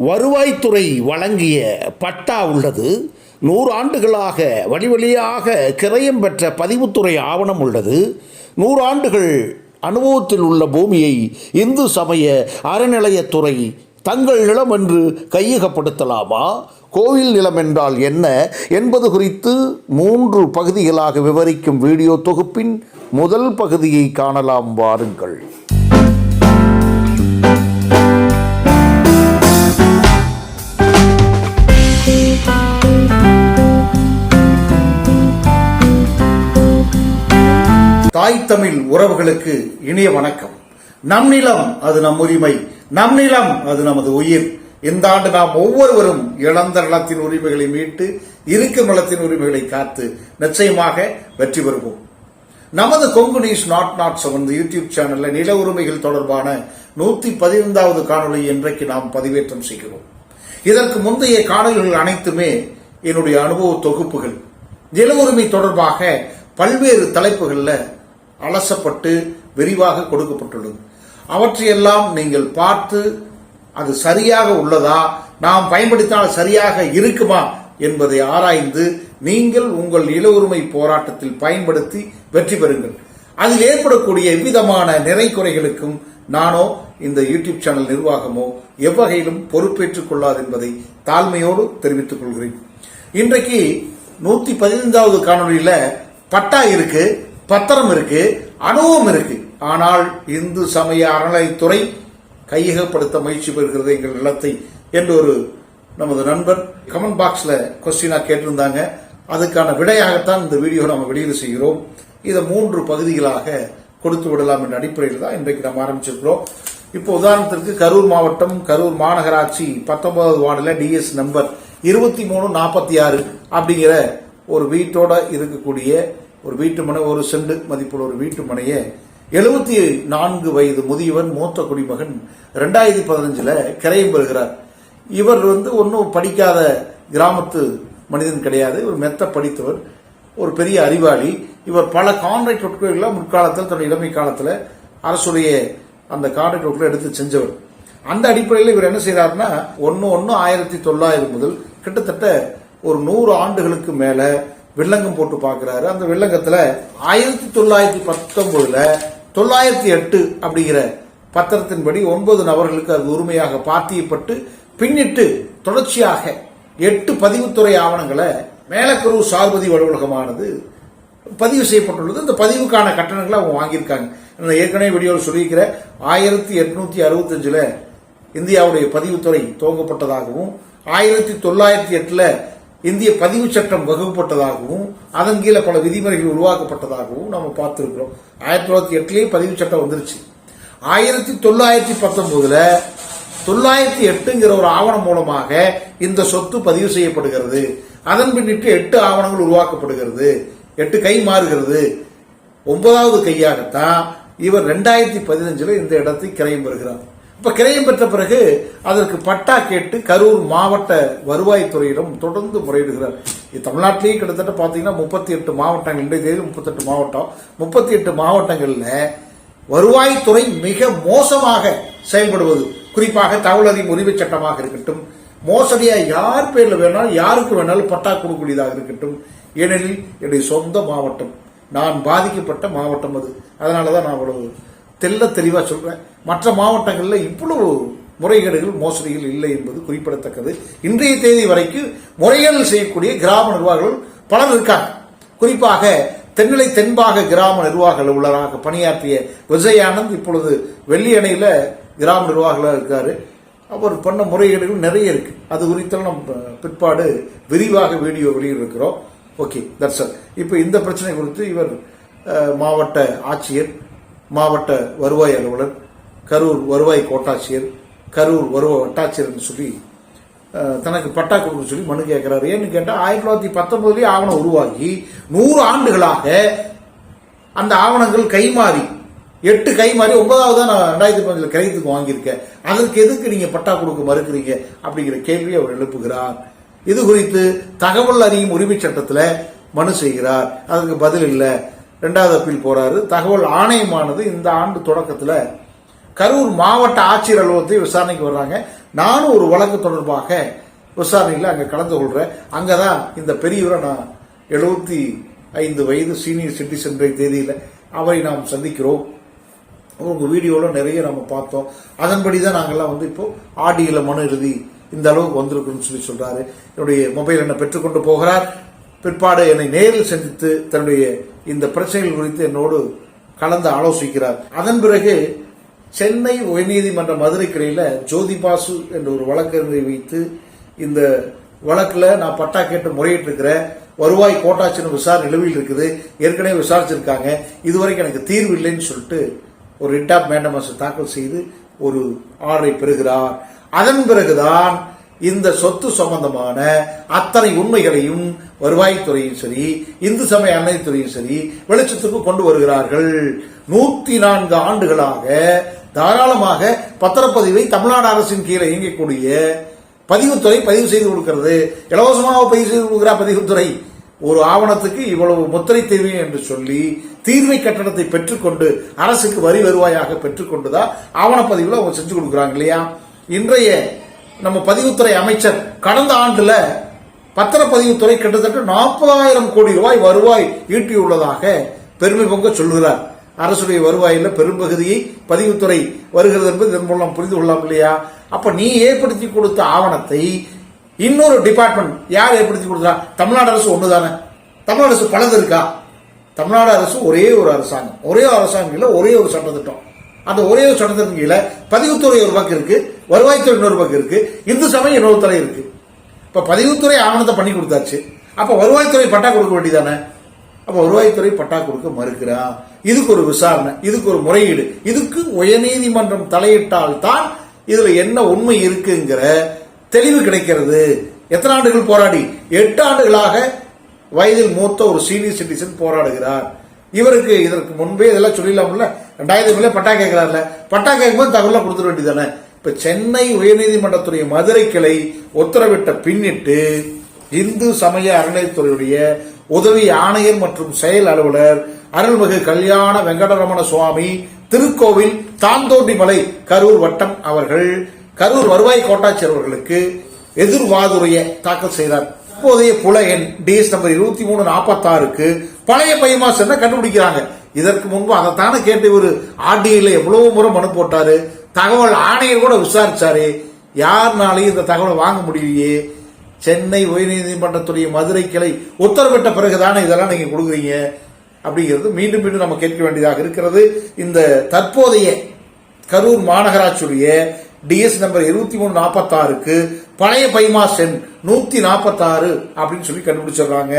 வருவாய்த்துறை வழங்கிய பட்டா உள்ளது. நூறு ஆண்டுகளாக வழி வழியாக கிரயம் பெற்ற பதிவுத்துறை ஆவணம் உள்ளது. நூறு ஆண்டுகள் அனுபவத்தில் உள்ள பூமியை இந்து சமய அறநிலையத்துறை தங்கள் நிலம் என்று கையகப்படுத்தலாமா? கோவில் நிலம் என்றால் என்ன? என்பது குறித்து மூன்று பகுதிகளாக விவரிக்கும் வீடியோ தொகுப்பின் முதல் பகுதியை காணலாம் வாருங்கள். தாய் தமிழ் உறவுகளுக்கு இனிய வணக்கம். நம் நிலம் அது நம் உரிமை நம் நிலம் அது நமது உயிர். இந்த ஆண்டு நாம் ஒவ்வொருவரும் இழந்த நிலத்தின் உரிமைகளை மீட்டு இருக்கும் நிலத்தின் உரிமைகளை காத்து நிச்சயமாக வெற்றி பெறுவோம். நமது Kongu news nought nought seven YouTube சேனல்ல நில உரிமைகள் தொடர்பான நூத்தி பதினைந்தாவது காணொளி இன்றைக்கு நாம் பதிவேற்றம் செய்கிறோம். இதற்கு முந்தைய காணொலிகள் அனைத்துமே என்னுடைய அனுபவ தொகுப்புகள். நில உரிமை தொடர்பாக பல்வேறு தலைப்புகளில் அலசப்பட்டு விரிவாக கொடுக்கப்பட்டுள்ளது. அவற்றையெல்லாம் நீங்கள் பார்த்து அது சரியாக உள்ளதா? நாம் பயன்படுத்தினால் சரியாக இருக்குமா என்பதை ஆராய்ந்து நீங்கள் உங்கள் நில உரிமை போராட்டத்தில் பயன்படுத்தி வெற்றி பெறுங்கள். அதில் ஏற்படக்கூடிய எவ்விதமான நிறை குறைகளுக்கும் நானோ இந்த யூடியூப் சேனல் நிர்வாகமோ எவ்வகையிலும் பொறுப்பேற்றுக் கொள்ளாது என்பதை தாழ்மையோடு தெரிவித்துக் கொள்கிறேன். இன்றைக்கு நூத்தி பதினைந்தாவது காணொலியில பட்டா இருக்கு. பத்திரம் இருக்கு அனுபவம் இருக்கு. ஆனால் இந்து சமய அறநிலைத்துறை கையகப்படுத்த முயற்சி பெறுகிறது எங்கள் நிலத்தை என்று ஒரு நமது நண்பர் கமெண்ட் பாக்ஸில் கொஸ்டினாக கேட்டிருந்தாங்க. அதுக்கான விடையாகத்தான் இந்த வீடியோ நம்ம வெளியீடு செய்கிறோம். இதை மூன்று பகுதிகளாக கொடுத்து விடலாம் என்ற அடிப்படையில் தான் இன்றைக்கு நம்ம ஆரம்பிச்சிருக்கிறோம். இப்போ உதாரணத்திற்கு கரூர் மாவட்டம் கரூர் மாநகராட்சி பத்தொன்பதாவது வார்டில் டிஎஸ் நம்பர் இருபத்தி மூணு நாற்பத்தி ஆறு அப்படிங்கிற ஒரு வீட்டோட இருக்கக்கூடிய ஒரு வீட்டு மனை ஒரு செண்டு மதிப்புள்ள ஒரு வீட்டு மனையை எழுபத்தி நான்கு வயது முதியவன் மூத்த குடிமகன் ரெண்டாயிரத்தி பதினஞ்சில் கிரையம் பெறுகிறார். இவர் வந்து ஒன்றும் படிக்காத கிராமத்து மனிதன் கிடையாது. ஒரு மெத்த படித்தவர் ஒரு பெரிய அறிவாளி. இவர் பல கான்ட்ராக்ட் ஒர்க்குகளை முற்காலத்தில் தன்னுடைய இளமை காலத்தில் அரசுடைய அந்த கான்ட்ராக்ட் ஒர்க்குகளை எடுத்து செஞ்சவர். அந்த அடிப்படையில் இவர் என்ன செய்கிறாருன்னா ஒன்று ஒன்று ஆயிரத்தி தொள்ளாயிரம் முதல் கிட்டத்தட்ட ஒரு நூறு ஆண்டுகளுக்கு மேலே வில்லங்கம் போட்டு பார்க்குறாரு. அந்த வில்லங்கத்தில் ஆயிரத்தி தொள்ளாயிரத்தி பத்தொன்பதுல தொள்ளாயிரத்தி எட்டு அப்படிங்கிற பத்திரத்தின்படி ஒன்பது நபர்களுக்கு அது உரிமையாக பாத்தியப்பட்டு பின்னிட்டு தொடர்ச்சியாக எட்டு பதிவுத்துறை ஆவணங்களை மேலக்கரு சார்பதி அலுவலகமானது பதிவு செய்யப்பட்டுள்ளது. இந்த பதிவுக்கான கட்டணங்களை அவங்க வாங்கியிருக்காங்க. நான் ஏற்கனவே வீடியோவில் சொல்லியிருக்கிற ஆயிரத்தி எட்நூத்தி அறுபத்தஞ்சில் இந்தியாவுடைய பதிவுத்துறை துவங்கப்பட்டதாகவும் ஆயிரத்தி தொள்ளாயிரத்தி எட்டில் இந்திய பதிவு சட்டம் வகுக்கப்பட்டதாகவும் அதன் கீழே பல விதிமுறைகள் உருவாக்கப்பட்டதாகவும் நம்ம பார்த்துருக்கிறோம். ஆயிரத்தி தொள்ளாயிரத்தி எட்டுலேயே பதிவு சட்டம் வந்துருச்சு. ஆயிரத்தி தொள்ளாயிரத்தி பத்தொன்பதுல தொள்ளாயிரத்தி எட்டுங்கிற ஒரு ஆவணம் மூலமாக இந்த சொத்து பதிவு செய்யப்படுகிறது. அதன் பின்னிட்டு எட்டு ஆவணங்கள் உருவாக்கப்படுகிறது. எட்டு கை மாறுகிறது. ஒன்பதாவது கையாகத்தான் இவர் ரெண்டாயிரத்தி பதினஞ்சுல இந்த இடத்தை கிரயம் பெறுகிறார் இப்ப கிரயம் பெற்ற பிறகு அதற்கு பட்டா கேட்டு கரூர் மாவட்ட வருவாய்த்துறையிடம் தொடர்ந்து முறையிடுகிறார். தமிழ்நாட்டிலேயே கிட்டத்தட்ட பாத்தீங்கன்னா முப்பத்தி எட்டு மாவட்டங்கள் இன்றைய தேதி முப்பத்தெட்டு மாவட்டம். முப்பத்தி எட்டு மாவட்டங்கள்ல வருவாய்த்துறை மிக மோசமாக செயல்படுவது. குறிப்பாக தகவல் அறியும் உரிமை சட்டமாக இருக்கட்டும். மோசடியா யார் பேர்ல வேணாலும் யாருக்கு வேணாலும் பட்டா கொடுக்கக்கூடியதாக இருக்கட்டும். ஏனெனில் என்னுடைய சொந்த மாவட்டம். நான் பாதிக்கப்பட்ட மாவட்டம் அது. அதனாலதான் நான் அவ்வளவு தெல்ல தெளிவாக சொல்கிறேன் மற்ற மாவட்டங்களில் இவ்வளவு முறைகேடுகள் மோசடிகள் இல்லை என்பது குறிப்பிடத்தக்கது. இன்றைய தேதி வரைக்கும் முறைகேடுகள் செய்யக்கூடிய கிராம நிர்வாகிகள் பலர் இருக்காங்க. குறிப்பாக தென்னிலை தென்பாக கிராம நிர்வாக அலுவலராக பணியாற்றிய விஜயானந்த் இப்பொழுது வெள்ளியணையில் கிராம நிர்வாகிகளாக இருக்காரு. அவர் பண்ண முறைகேடுகள் நிறைய இருக்கு. அது குறித்தெல்லாம் நம்ம பிற்பாடு விரிவாக வீடியோ வெளியிட்டிருக்கிறோம். ஓகே தட்ஸ் இப்போ இந்த பிரச்சனை குறித்து இவர் மாவட்ட ஆட்சியர் மாவட்ட வருவாய் அலுவலர் கரூர் வருவாய் கோட்டாட்சியர் கரூர் வருவாய் வட்டாட்சியர்னு சொல்லி தனக்கு பட்டா கொடுக்க சொல்லி மனு கேட்கிறாரு. ஏன்னு கேட்டால் ஆயிரத்தி தொள்ளாயிரத்தி பத்தொன்பதுலேயே ஆவணம் உருவாகி நூறு ஆண்டுகளாக அந்த ஆவணங்கள் கைமாறி எட்டு கைமாறி ஒன்பதாவது தான் நான் ரெண்டாயிரத்தி பதினஞ்சில் கிரயத்துக்கு வாங்கியிருக்கேன். அதற்கு எதுக்கு நீங்கள் பட்டா கொடுக்க மறுக்கிறீங்க? அப்படிங்கிற கேள்வியை அவர் எழுப்புகிறார். இது குறித்து தகவல் அறியும் உரிமை சட்டத்தில் மனு செய்கிறார். அதுக்கு பதில் இல்லை. ரெண்டாவது அப்பீல் போறாரு. தகவல் ஆணையமானது இந்த ஆண்டு தொடக்கத்தில் கரூர் மாவட்ட ஆட்சியர் அலுவலகத்தை விசாரணைக்கு வர்றாங்க. நானும் ஒரு வழக்கு தொடர்பாக விசாரணையில் அங்கே கலந்து கொள்கிறேன் அங்கே தான் இந்த பெரியவரை நான் எழுபத்தி ஐந்து வயது சீனியர் சிட்டிசன் தேதியில் அவரை நாம் சந்திக்கிறோம். உங்கள் வீடியோவில் நிறைய நம்ம பார்த்தோம். அதன்படி தான் நாங்கள்லாம் வந்து இப்போது ஆடியில் மனு எழுதி இந்த அளவுக்கு வந்திருக்குன்னு சொல்லி சொல்கிறாரு என்னுடைய மொபைல் என்னை பெற்றுக்கொண்டு போகிறார். பிற்பாடு என்னை நேரில் சந்தித்து தன்னுடைய இந்த பிரச்சனைகள் குறித்து என்னோடு கலந்து ஆலோசிக்கிறார். அதன் பிறகு சென்னை உயர்நீதிமன்ற மதுரை கிளையில ஜோதி பாசு என்ற ஒரு வழக்கறிஞரை வைத்து இந்த வழக்கில் நான் பட்டா கேட்டு முறையிட்டு இருக்கிறேன் வருவாய் கோட்டாட்சின்னு விசாரணை நிலுவையில் இருக்குது. ஏற்கனவே விசாரிச்சிருக்காங்க. இதுவரைக்கும் எனக்கு தீர்வு இல்லைன்னு சொல்லிட்டு ஒரு ரிட் ஆஃப் மேண்டமாஸ் தாக்கல் செய்து ஒரு ஆர்டரை பெறுகிறார். அதன் பிறகுதான் இந்த சொத்து சம்பந்தமான அத்தனை உண்மைகளையும் வருவாய்த்துறையும் சரி இந்து சமய அன்னைத்துறையும் சரி வெளிச்சத்துக்கு கொண்டு வருகிறார்கள். நூத்தி நான்கு ஆண்டுகளாக தாராளமாக பத்திரப்பதிவை தமிழ்நாடு அரசின் கீழே இயங்கக்கூடிய பதிவுத்துறை பதிவு செய்து கொடுக்கிறது. இலவசமாக பதிவு செய்து கொடுக்கிறார் பதிவுத்துறை. ஒரு ஆவணத்துக்கு இவ்வளவு முத்திரை தேவை என்று சொல்லி தீர்வை கட்டணத்தை பெற்றுக்கொண்டு அரசுக்கு வரி வருவாயாக பெற்றுக்கொண்டுதான் ஆவணப்பதிவுல அவங்க செஞ்சு கொடுக்குறாங்க இல்லையா? இன்றைய நம்ம பதிவுத்துறை அமைச்சர் கடந்த ஆண்டுல பத்திரப்பதிவுத்துறை கிட்டத்தட்ட நாற்பதாயிரம் கோடி ரூபாய் வருவாய் ஈட்டியுள்ளதாக பெருமை பொங்க சொல்கிறார் அரசுடைய வருவாயில் பெரும்பகுதியை பதிவுத்துறை வருகிறது என்பது இதன் மூலம் புரிந்து கொள்ளலாம் இல்லையா? அப்ப நீ ஏற்படுத்தி கொடுத்த ஆவணத்தை இன்னொரு டிபார்ட்மெண்ட் யார் ஏற்படுத்தி கொடுத்தா? தமிழ்நாடு அரசு ஒண்ணுதானே? தமிழ்நாடு அரசு பலது இருக்கா? தமிழ்நாடு அரசு ஒரே ஒரு அரசாங்கம். ஒரே அரசாங்கம் இல்லை ஒரே ஒரு சட்டத்திட்டம். அந்த ஒரே ஒரு சட்டத்தின் கீழே பதிவுத்துறை ஒரு பக்கம் இருக்கு வருவாய்த்துறை இன்னொரு பக்கம் இருக்கு இந்து சமயம் இன்னொரு தலை இருக்கு. இப்ப பதிவுத்துறை ஆவணத்தை பண்ணி கொடுத்தாச்சு. அப்ப வருவாய்த்துறை பட்டா கொடுக்க வேண்டியதானே? அப்ப வருவாய்த்துறை பட்டா கொடுக்க மறுக்கிறான். இதுக்கு ஒரு விசாரணை இதுக்கு ஒரு முறையீடு இதுக்கு உயர்நீதிமன்றம் தலையிட்டால் தான் இதுல என்ன உண்மை இருக்குங்கிற தெளிவு கிடைக்கிறது. எத்தனை ஆண்டுகள் போராடி? எட்டு ஆண்டுகளாக வயதில் மூத்த ஒரு சீனியர் சிட்டிசன் போராடுகிறார். இவருக்கு இதற்கு முன்பே இதெல்லாம் சொல்லிடலாம்ல? ரெண்டாயிரத்தி மேலே பட்டா கேட்கிறார்ல. பட்டா கேட்கும்போது தகவலாம் கொடுத்துட வேண்டியதானே இப்ப சென்னை உயர்நீதிமன்றத்துடைய மதுரை கிளை உத்தரவிட்ட பின்னிட்டு இந்து சமய அறநிலையத்துறையுடைய உதவி ஆணையர் மற்றும் செயல் அலுவலர் அருள்மிகு கல்யாண வெங்கடரமண சுவாமி திருக்கோவில் தாந்தோண்டிமலை கரூர் வட்டம் அவர்கள் கரூர் வருவாய் கோட்டாட்சியர் அவர்களுக்கு எதிர்வாதுரையை தாக்கல் செய்தார். தற்போதைய புல எண் டிஎஸ் நம்பர் இருபத்தி மூணு நாற்பத்தாறுக்கு பழைய பையமா சென்ன கண்டுபிடிக்கிறாங்க. இதற்கு முன்பு அதைத்தானே கேட்டு இவர் ஆர்டிஐல எவ்வளவு முறை மனு போட்டாரு. தகவல் ஆணையர் கூட விசாரிச்சாரு. யாருனாலையும் இந்த தகவலை வாங்க முடியலையே. சென்னை உயர்நீதிமன்றத்துடைய மதுரை கிளை உத்தரவிட்ட பிறகுதானே இதெல்லாம் நீங்க கொடுக்குறீங்க? அப்படிங்கிறது மீண்டும் மீண்டும் நம்ம கேட்க வேண்டியதாக இருக்கிறது. இந்த தற்போதைய கரூர் மாநகராட்சியுடைய டிஎஸ் நம்பர் இருபத்தி மூணு நாற்பத்தாறுக்கு பழைய பைமா சென் நூத்தி நாற்பத்தாறு அப்படின்னு சொல்லி கண்டுபிடிச்சிடுறாங்க.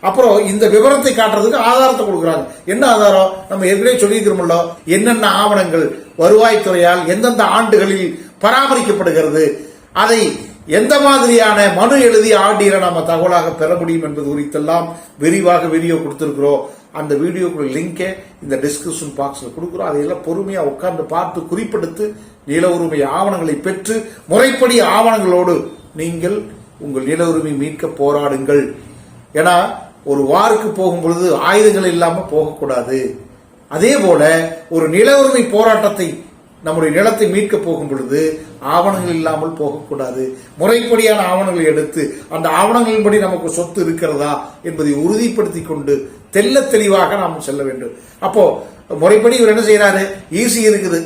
அப்புறம் இந்த விவரத்தை காட்டுறதுக்கு ஆதாரத்தை கொடுக்குறாங்க. என்ன ஆதாரம்? நம்ம ஏற்கனவே சொல்லியிருக்கிறோம்ல என்னென்ன ஆவணங்கள் வருவாய்த்துறையால் எந்தெந்த ஆண்டுகளில் பராமரிக்கப்படுகிறது அதை எந்த மாதிரியான மனு எழுதி ஆடியில நாம தகவலாக பெற முடியும் என்பது குறித்தெல்லாம் விரிவாக வீடியோ கொடுத்திருக்கிறோம். அந்த வீடியோக்குள்ள லிங்கை இந்த டிஸ்கிரிப்ஷன் பாக்ஸில் கொடுக்குறோம். அதையெல்லாம் பொறுமையாக உட்கார்ந்து பார்த்து குறிப்பெடுத்து நில உரிமை ஆவணங்களை பெற்று முறைப்படி ஆவணங்களோடு நீங்கள் உங்கள் நில உரிமை மீட்க போராடுங்கள். ஏன்னா ஒரு வாருக்கு போகும் பொழுது ஆயுதங்கள் இல்லாமல் போகக்கூடாது. அதே போல ஒரு நில உரிமை போராட்டத்தை நம்முடைய நிலத்தை மீட்க போகும் பொழுது ஆவணங்கள் இல்லாமல் போகக்கூடாது. முறைப்படியான ஆவணங்களை எடுத்து அந்த ஆவணங்களின்படி நமக்கு சொத்து இருக்கிறதா என்பதை உறுதிப்படுத்தி கொண்டு தெல்ல தெளிவாக நாம் செல்ல வேண்டும். அப்போ முறைப்படி இவர் என்ன செய்யறாரு ஈஸி இருக்குது.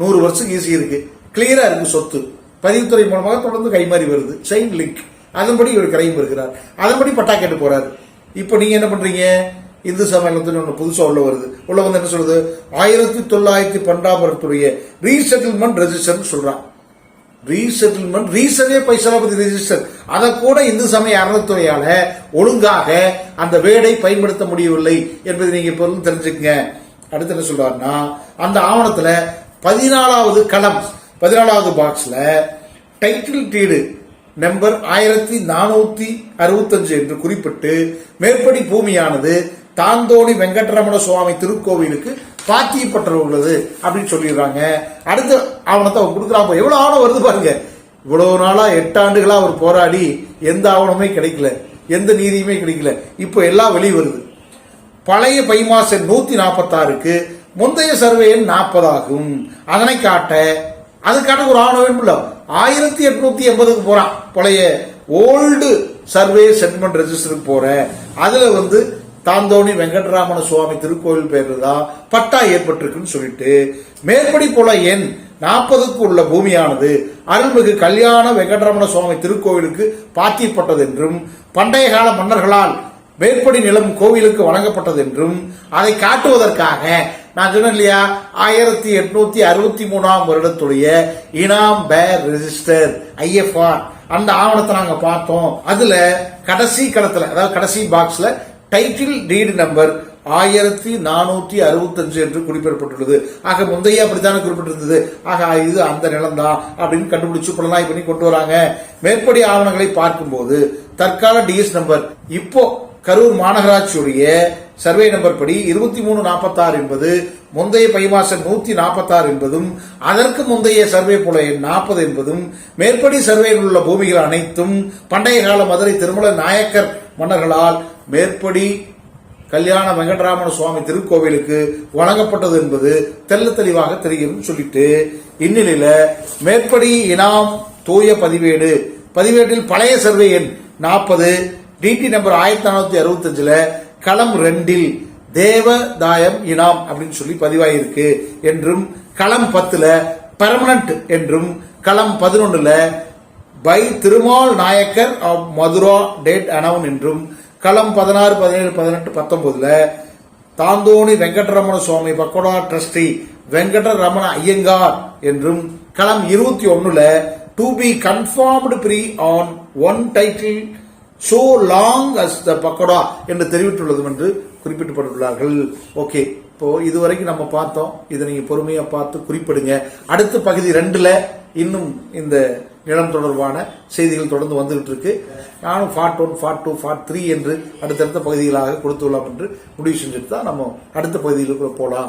நூறு வருஷத்துக்கு ஈஸி இருக்கு. கிளியரா இருக்கு சொத்து. பதிவுத்துறை மூலமாக தொடர்ந்து கைமாறி வருது. செயின் லிங்க் அதன்படி இவர் கரையும் இருக்கிறார் அதன்படி பட்டா கேட்டு போறாரு. இப்போ நீங்க என்ன பண்றீங்க? இந்து சமயத்துன்னு ஒன்று புதுசாக உள்ள வருது. உள்ள வந்து என்ன சொல்றது ஆயிரத்தி தொள்ளாயிரத்தி பன்னெண்டாம் ரீசெட்டில்மெண்ட் ரெஜிஸ்டர் சொல்றான். ரீசெட்டில்மெண்ட் ரீசனே பைசாபதி ரெஜிஸ்டர் அதை கூட இந்து சமய அறநிலைத்துறையால ஒழுங்காக அந்த வேடை பயன்படுத்த முடியவில்லை என்பதை நீங்க இப்போ தெரிஞ்சுக்கங்க. அடுத்து என்ன சொல்றாருன்னா அந்த ஆவணத்துல பதினாலாவது களம் பதினாலாவது பாக்ஸ்ல டைட்டில் டீடு நம்பர் ஆயிரத்தி நானூத்தி அறுபத்தஞ்சு என்று குறிப்பிட்டு மேற்படி பூமியானது தாந்தோணி வெங்கட்ரமண சுவாமி திருக்கோவிலுக்கு பாத்தியப்பட்டு உள்ளது அப்படின்னு சொல்லிடுறாங்க. அடுத்த ஆவணத்தை அவங்க கொடுக்குறாங்க. எவ்வளவு ஆவணம் வருது பாருங்க. இவ்வளவு நாளா எட்டாண்டுகளா அவர் போராடி எந்த ஆவணமே கிடைக்கல. எந்த நீதியுமே கிடைக்கல. இப்போ எல்லாம் வெளியே வருது. பழைய பைமாசன் நூத்தி நாற்பத்தாறுக்கு முந்தைய சர்வே எண் நாற்பதாகும். அதனை காட்ட அதுக்கான ஒரு ஆவணம் வேணும்ல. ஆயிரத்தி எட்நூத்தி எண்பதுக்கு போறான். பழைய ஓல்டு சர்வே செட்மெண்ட் ரெஜிஸ்டருக்கு போற. அதுல வந்து தாந்தோணி வெங்கடராமன சுவாமி திருக்கோயில் பேரில் தான் பட்டா ஏற்பட்டிருக்குன்னு சொல்லிட்டு மேற்படி போல எண் நாற்பதுக்கு உள்ள பூமியானது அருள்மிகு கல்யாண வெங்கடரமண சுவாமி திருக்கோவிலுக்கு பாத்தியப்பட்டது என்றும் பண்டைய கால மன்னர்களால் மேற்படி நிலம் கோவிலுக்கு வழங்கப்பட்டது என்றும் அதை காட்டுவதற்காக நான் சொன்னேன் இல்லையா ஆயிரத்தி எட்நூத்தி அறுபத்தி மூணாம் வருடத்துடைய இனாம் பேர் ரெஜிஸ்டர் ஐஎஃப்ஆர் அந்த ஆவணத்தை நாங்க பார்த்தோம். அதுல கடைசி கடத்துல அதாவது கடைசி பாக்ஸ்ல டைட்டில் டீடு நம்பர் ஆயிரத்தி நானூற்றி அறுபத்தஞ்சு என்று குறிப்பிடப்பட்டுள்ளது. ஆக முந்தைய அப்படித்தானே குறிப்பிட்டிருந்தது. ஆக இது அந்த நிலம்தான் அப்படின்னு கண்டுபிடிச்சு புலனாய் பண்ணி கொண்டு வராங்க. மேற்படி ஆவணங்களை பார்க்கும்போது தற்கால டிஎஸ் நம்பர் இப்போ கரூர் மாநகராட்சியுடைய சர்வே நம்பர் படி இருபத்தி மூணு நாற்பத்தாறு என்பது முந்தைய பைமாசம் நூத்தி நாற்பத்தாறு என்பதும் அதற்கு முந்தைய சர்வே புல எண் நாற்பது என்பதும் மேற்படி சர்வேயில் உள்ள பூமிகள் அனைத்தும் பண்டைய கால மதுரை திருமல நாயக்கர் மன்னர்களால் மேற்படி கல்யாண வெங்கடராமன சுவாமி திருக்கோவிலுக்கு வழங்கப்பட்டது என்பது தெல்ல தெளிவாக தெரியும் சொல்லிட்டு இந்நிலையில மேற்படி இனாம் தூய பதிவேடு பதிவேட்டில் பழைய சர்வே எண் நாற்பது டிடி நம்பர் ஆயிரத்தி நானூத்தி அறுபத்தஞ்சுல களம் ரெண்டில் தேவதாயம் இனாம் அப்படின்னு சொல்லி பதிவாயிருக்கு என்றும் களம் பத்துல பெர்மனன்ட் என்றும் களம் பதினொன்னுல by Thirumal Nayakkar of Madura date அனவுன் என்றும் களம் பதினாறு பதினேழு பதினெட்டு பத்தொன்பதுல தாந்தோணி வெங்கடரமண சுவாமி பக்கோடா டிரஸ்டி வெங்கடரமண ஐயங்கார் என்றும் களம் இருபத்தி ஒன்னுல to be confirmed free on one title so long as the pagoda என்று தெரிவித்துள்ளது என்று குறிப்பிட்டுள்ளார்கள் ஓகே இப்போ இதுவரைக்கும் நம்ம பார்த்தோம். இதை நீங்க பொறுமையா பார்த்து குறிப்பிடுங்க. அடுத்த பகுதி ரெண்டுல இன்னும் இந்த நிலம் தொடர்பான செய்திகள் தொடர்ந்து வந்துகிட்டு இருக்கு. நானும் part one part two part three என்று அடுத்தடுத்த பகுதிகளாக கொடுத்துள்ளோம் என்று முடிவு செஞ்சுட்டு தான் நம்ம அடுத்த பகுதிகளுக்குள்ள போகலாம்